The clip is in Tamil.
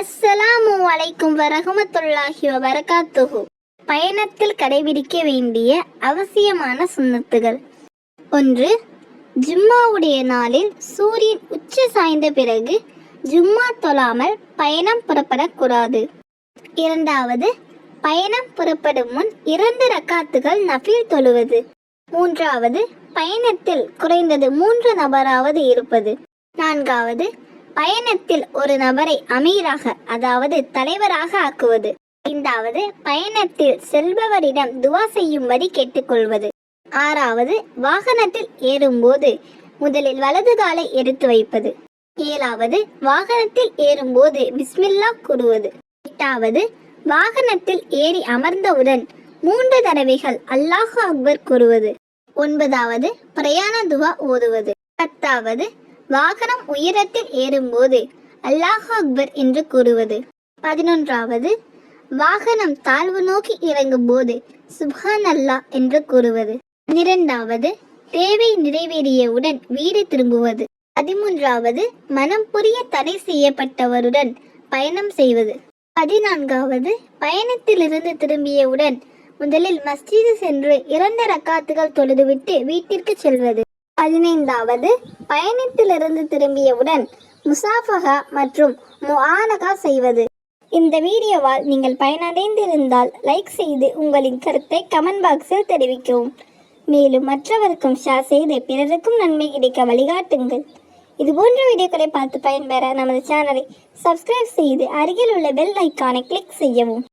அஸ்ஸலாமு அலைக்கும் வரஹமத்துல்லாஹி வரகாத்துகு பயணத்தில் கடைபிடிக்க வேண்டிய அவசியமான சுண்ணத்துகள். ஒன்று ஜும்மாவுடைய நாளில் சூரியன் உச்ச சாய்ந்த பிறகு ஜும்மா தொழாமல் பயணம் புறப்படக்கூடாது. இரண்டாவது பயணம் புறப்படும் முன் இரண்டு ரக்காத்துகள் நஃபீல் தொழுவது. மூன்றாவது பயணத்தில் குறைந்தது மூன்று நபராவது இருப்பது. நான்காவது பயணத்தில் ஒரு நபரை அமீராக அதாவது தலைவராக ஆக்குவது. ஐந்தாவது பயணத்தில் செல்பவரிடம் துவா செய்யும்படி கேட்டுக்கொள்வது. ஆறாவது வாகனத்தில் ஏறும்போது முதலில் வலது காலை எடுத்து வைப்பது. ஏழாவது வாகனத்தில் ஏறும்போது பிஸ்மில்லா கூறுவது. எட்டாவது வாகனத்தில் ஏறி அமர்ந்தவுடன் மூன்று தடவைகள் அல்லாஹ் அக்பர் கூறுவது. ஒன்பதாவது பிரயாண துவா ஓதுவது. பத்தாவது வாகனம் உயரத்தில் ஏறும்போது அல்லாஹ் அக்பர் என்று கூறுவது. பதினொன்றாவது வாகனம் தாழ்வு நோக்கி இறங்கும் போது சுபான் அல்லாஹ் என்று கூறுவது. இரண்டாவது தேவை நிறைவேறியவுடன் வீடு திரும்புவது. பதிமூன்றாவது மனம் புரிய தடை செய்யப்பட்டவருடன் பயணம் செய்வது. பதினான்காவது பயணத்திலிருந்து திரும்பியவுடன் முதலில் மஸ்ஜிது சென்று இரண்டு ரக்காத்துகள் தொழுதுவிட்டு வீட்டிற்கு செல்வது. பதினைந்தாவது பயணத்திலிருந்து திரும்பியவுடன் முசாஃபகா மற்றும் முஆனகா செய்வது. இந்த வீடியோவால் நீங்கள் பயனடைந்திருந்தால் லைக் செய்து உங்களின் கருத்தை கமெண்ட் பாக்ஸில் தெரிவிக்கவும். மேலும் மற்றவருக்கும் ஷேர் செய்து பிறருக்கும் நன்மை கிடைக்க வழிகாட்டுங்கள். இது போன்ற வீடியோக்களை பார்த்து பயன்பெற நமது சேனலை சப்ஸ்கிரைப் செய்து அருகில் உள்ள பெல் ஐக்கானை கிளிக் செய்யவும்.